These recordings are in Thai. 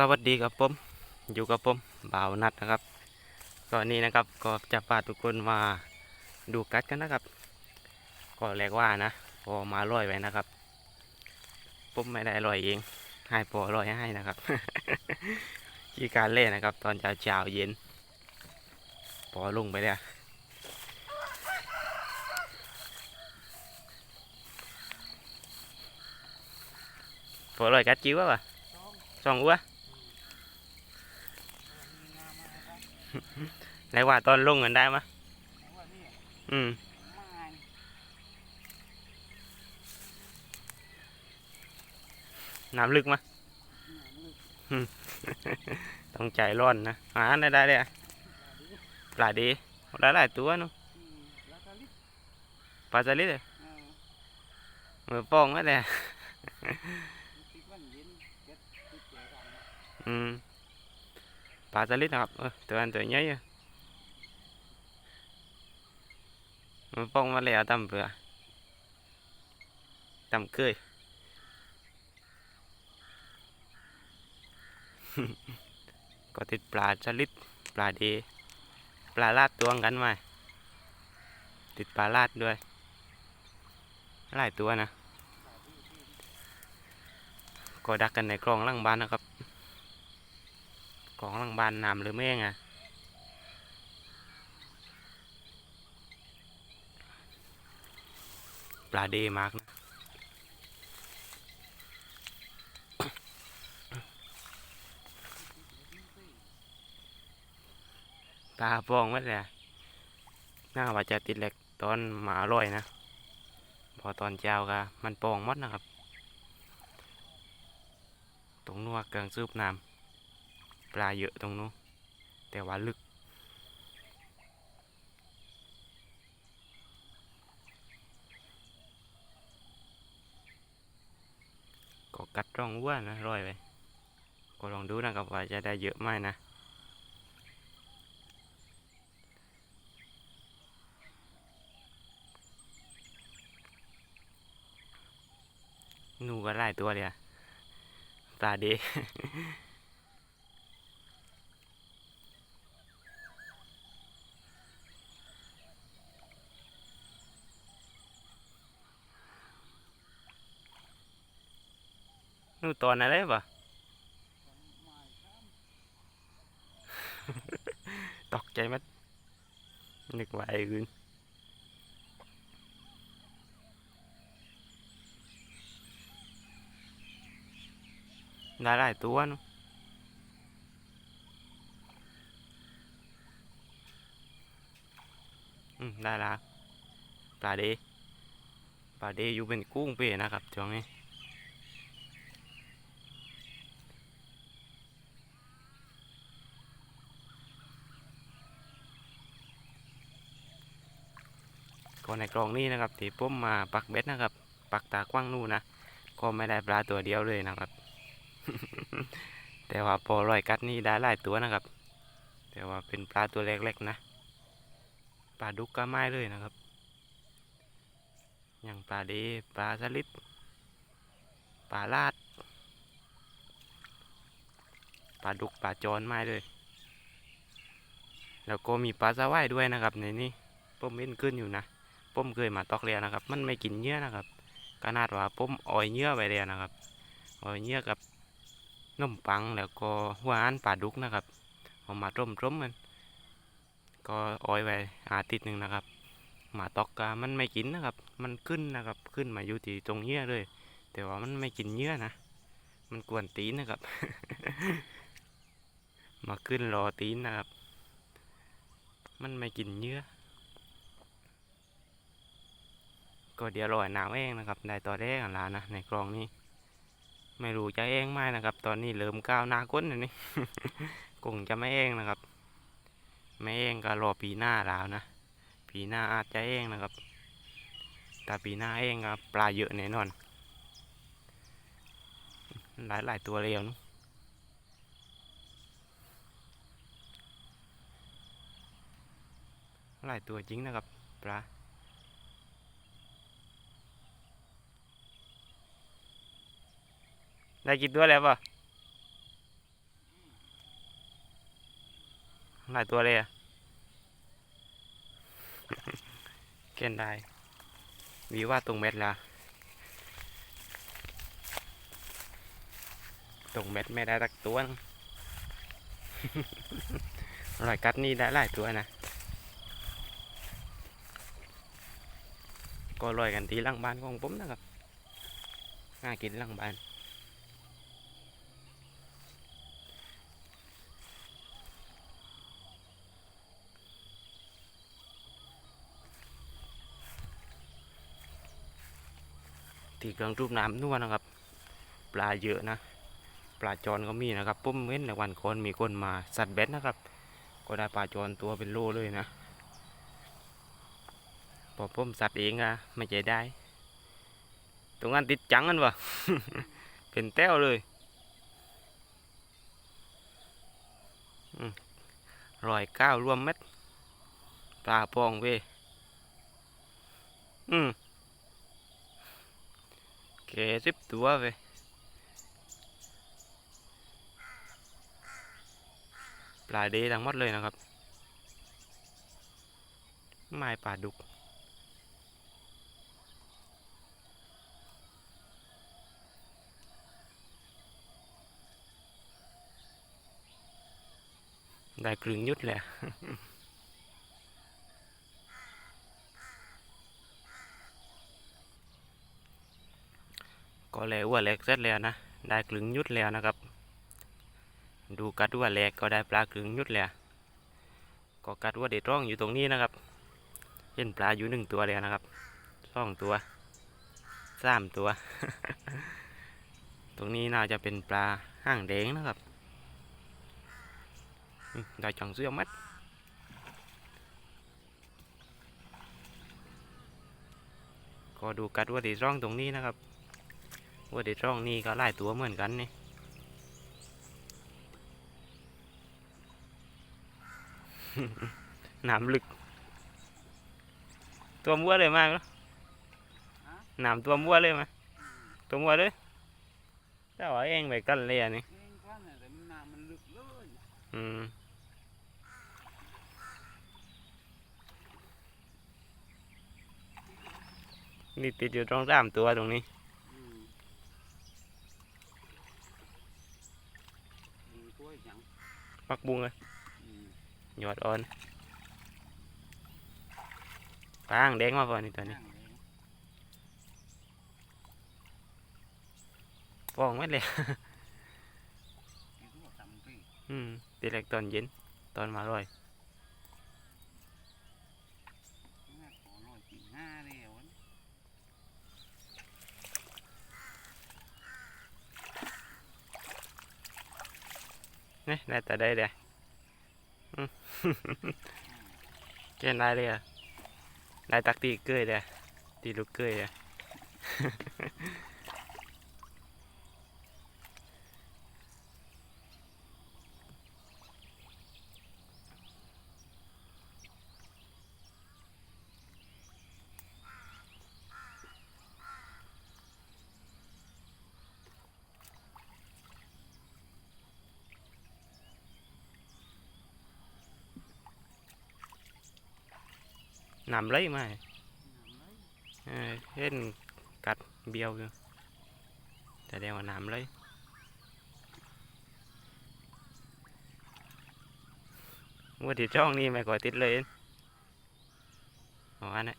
สวัสดีครับผมอยู่กับผมบ่าวนัดนะครับตอนนี้นะครับก็จะพาทุกคนมาดูกัดกันนะครับก็แรกว่านะพอมาลอยไว้นะครับผมไม่ได้ลอยเองให้พอลอยให้นะครับที่การเล่นนะครับ ตอนเช้าเช้าเย็นพอลงไปแล้วพอลอยกัดจิ้วป่ะสองอัว ไหนว่าตอนลงกันได้มะอืมน้ำลึกมะอืมต้องใจร้อนนะหาได้ได้เลยอะปลาดีได้หลายตัวเนาะปลาสลิดอะมือโป้องไว้เลยอะอืม ปลาสลิดนะครับเออตัวนั้นตัวใหญ่อะมือโป้องมาแล้วตำเปลือตำเคยก็ติดปลาสลิดปลาดีปลาลาดตวงกันไหมติดปลาลาดด้วยหลายตัวนะก็ดักกันในคลองล่างบ้านนะครับ บานนำหรือแม่งอะปลาดีมากนะปลาปองไว้เลยน่าว่าจะติดเหล็กตอนหมาอร่อยนะ พอตอนเช้าก็มันปองมดนะครับ ตรงนู้นเกิงซืบน้ำ ปลาเยอะตรงนู้นแต่ว่าลึก ก็กัดร่องวัวนะร่อยไปก็ลองดูนะครับว่าจะได้เยอะไหมนะหนูก็หลายตัวเลยอะปลาเด ห นูตอนอะไรปะตกใจมัดนึกว่าไอ้อื่นได้หลายตัวเนอะอืมได้ละปลาเดปลาเดอยู่เป็นกุ้งเป้นะครับช่วงนี้ ก็ ในกล่องนี้นะครับที่ผมมาปักเบ็ดนะครับ ปักตากว้างนู่นนะก็ไม่ได้ปลาตัวเดียวเลยนะครับ แต่ว่าพอลอยกัดนี่ได้หลายตัวนะครับ แต่ว่าเป็นปลาตัวเล็กๆนะปลาดุกก็ไม่เลยนะครับ อย่างปลาเดปลาสลิดปลาลาดปลาดุกปลาจอนไม่เลย แล้วก็มีปลาสวายด้วยนะครับในนี้ผมเห็นขึ้นอยู่นะ ผมเคยมาตอกเรียนะครับ มันไม่กินเนื้อนะครับขนาดว่าผมอ่อยเนื้อไปเลยนะครับอ่อยเนื้อกับนมปังแล้วก็หัวอันปลาดุกนะครับเอามาต้มต้มๆมันก็อ่อยไว้อาทิตย์หนึ่งนะครับหมาตอกกามันไม่กินนะครับ มันขึ้นนะครับ ขึ้นมาอยู่ที่ตรงเนื้อเลย แต่ว่ามันไม่กินเนื้อนะ มันกวนตีนนะครับ มาขึ้นรอตีนนะครับ มันไม่กินเนื้อ ก็เดี๋ยวรอยหนาวเองนะครับได้ตัวแรกนแล้วนะในกลองนี้ ไม่รู้จะเองไหมนะครับ ตอนนี้เริ่มก้าวหน้าก้นนี่คงจะไม่เองนะครับ ไม่เองก็รอปีหน้าแล้วนะปีหน้าอาจจะเองนะครับแต่ปีหน้าเองก็ปลาเยอะแน่นอน หลายหลายตัวเลยอะหลายตัวจริงนะครับปลา ได้กี่ตัวแล้วปะหลายตัวเลยอะเกินได้วีว่าตรงเม็ดละตรงเม็ดไม่ได้ตักตัวนึงรอยกัดนี่ได้หลายตัวนะ ก็ลอยกันที่ลังบ้านของผมนะครับน่ากินหลังบ้าน ที่เครื่องรูปน้ำนวลนะครับ ปลาเยอะนะ ปลาจรก็มีนะครับปุ้มเว้นในวันก่อนมีคนมาสัตว์เบ็ดนะครับ ก็ได้ปลาจรตัวเป็นโลเลยนะพอปุ้มสัตว์เองอะไม่ใจได้ ตรงนั้นติดจังกันวะเป็นแต้วเลยอืมรอยก้าวรวมเม็ดปลาปองเว้ยอืม เกสิบตัวเว้ยปลาเดทั้งหมดเลยนะครับ ไม้ปลาดุก ได้กลึงยุดแหละ ก็แล้วว่าแหลกเสร็จแล้วนะ ได้กลึงยุดแล้วนะครับ ดูกัดว่าแหลกก็ได้ปลากลึงยุดแล้ว ก็กัดว่าเด็ดร่องอยู่ตรงนี้นะครับเห็นปลาอยู่หนึ่งตัวแล้วนะครับสองตัวสามตัว ตรงนี้น่าจะเป็นปลาห้างแดงนะครับอืมได้จังเสื้อมัดก็ดูกัดว่าเด็ดร่องตรงนี้นะครับ ว่าเด็ดร่องนี่ก็หลายตัวเหมือนกันนี่น้ำลึก ตัวมัวเลยมากแล้วน้ำตัวมัวเลยมาตัวมัวเลยแต่ว่าเองไปกันเลยอันนี้เองว่าเนี่ยแต่มันน้ำมันลึกเลยอืมนี่ติดอยู่ตรงสามตัวตรงนี้ อืมอื มตัวอย่างปักบุงเลยอืมยอดอ่อนปางแดงมาพอนี่ตัวนี้นั่งเลยฟองไม่เลยอีตัวตำตีอืมตีแรกตอนเย็น ตอนมาร่อย น่าขอร้อยสี่ห้ายวันนี่ได้แต่ได้เด้อืมเช่นได้เลยอะได้ตักตีเกยเด้ตีลูกเกยเดียแต่เดียวว่าน้ำไหลว่าที่ช่องนี้ไม่ก่อยติดเลย อ๋ออันนี้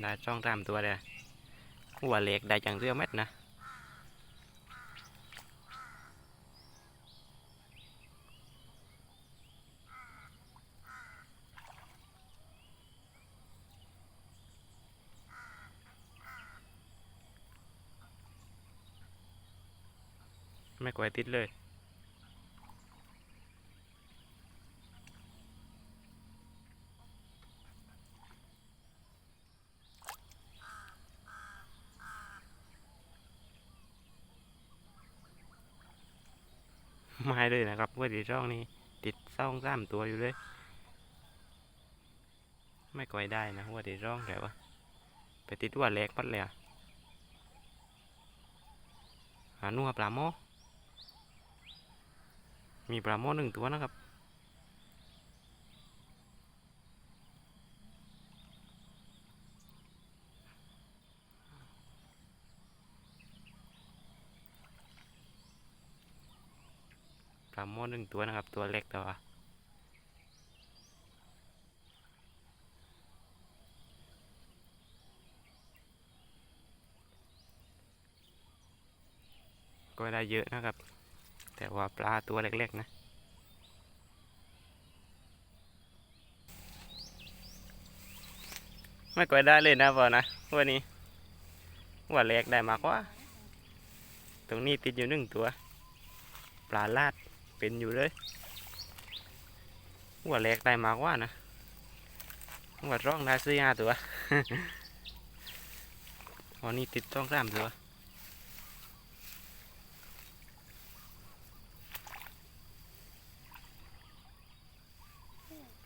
ได้ช่องตามตัวเลยหัวเหล็กได้จังเสื้อเม็ดนะ ไม่ก่อยติดเลย ไม่เลยนะครับว่าที่ช่องนี้ ติดซ่องสามตัวอยู่เลย ไม่ก่อยได้นะว่าที่ช่องแต่ว่าไปติดว่าแหลกปัดเลยอะหานัวปลาโม มีปลาโม่หนึ่งตัวนะครับ ปลาโม่หนึ่งตัวนะครับ ตัวเล็กแต่ว่าก็ได้เยอะนะครับ แต่ว่าปลาตัวเล็กๆนะไม่ก่อยได้เลยนะบอนะวันนี้ว่าแรกได้มากว่า ตรงนี้ติดอยู่หนึ่งตัว ปลาลาดเป็นอยู่เลยว่าแรกได้มากว่านะว่าร่องได้สี่ห้าตัววันนี้ติดต้องสามตัว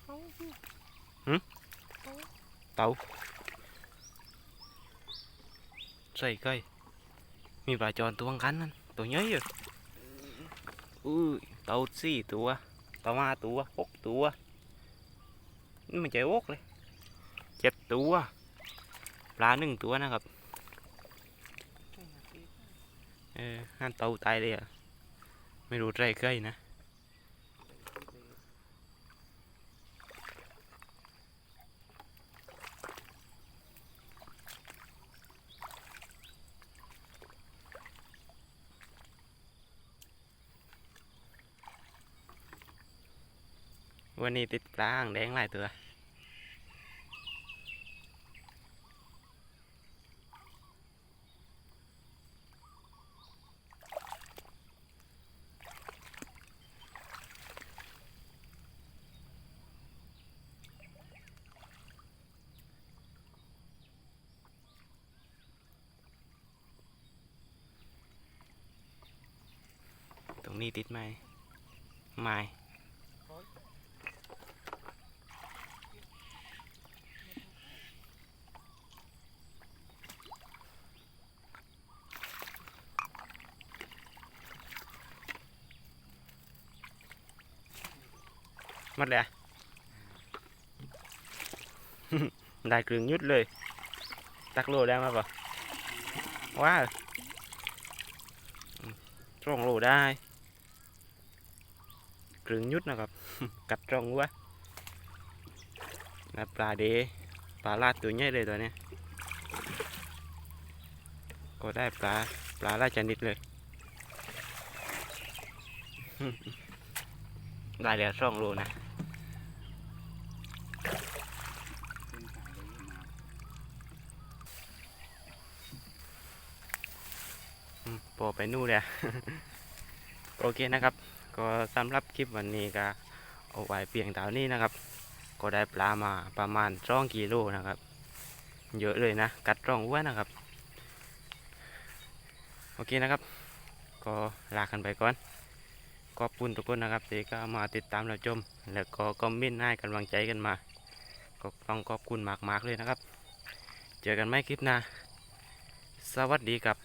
เขาสิ เต่าใส่ไก่มีปลาจอนตัวกันนั่นตัวเยอะอยู่อุ้ยเต่าสี่ตัวเต่าห้าตัวหกตัวนี่มันใจวกเลยเจ็ดตัวปลาหนึ่งตัวนะครับเออห้านเต่าตายเลยอะไม่รู้ใจไก่นะ วันนี้ติดปลาหางแดงหลายตัวตรงนี้ติดไหมไม่ มดเลยอะได้กลึงยุดเลย ตักโลได้มาปะว้าวอืมร่องโลได้กลึงยุดนะครับ กัดร่องวัวแล้ปลาเดปลาลาดตัวใหญ่เลยตัวนี้ก็ได้ปลาปลาลายชนิดเลย ได้แล้วร่องโลนะ เป็นสายเลยมา อืม พอไปนู่นเลยโอเคนะครับ ก็สำหรับคลิปวันนี้ก็เอาไว้เพียงเท่านี้นะครับ ก็ได้ปลามาประมาณสองกิโลนะครับ เยอะเลยนะ กัดร่องอ้วนนะครับ โอเคนะครับ ก็ลากันไปก่อนขอบคุณทุกคนนะครับที่ก็มาติดตามเราชมแล้วก็คอมเมนต์ให้กำลังใจกันมา ก็ต้องขอบคุณมากๆเลยนะครับ เจอกันไหมคลิปหน้าสวัสดีครับ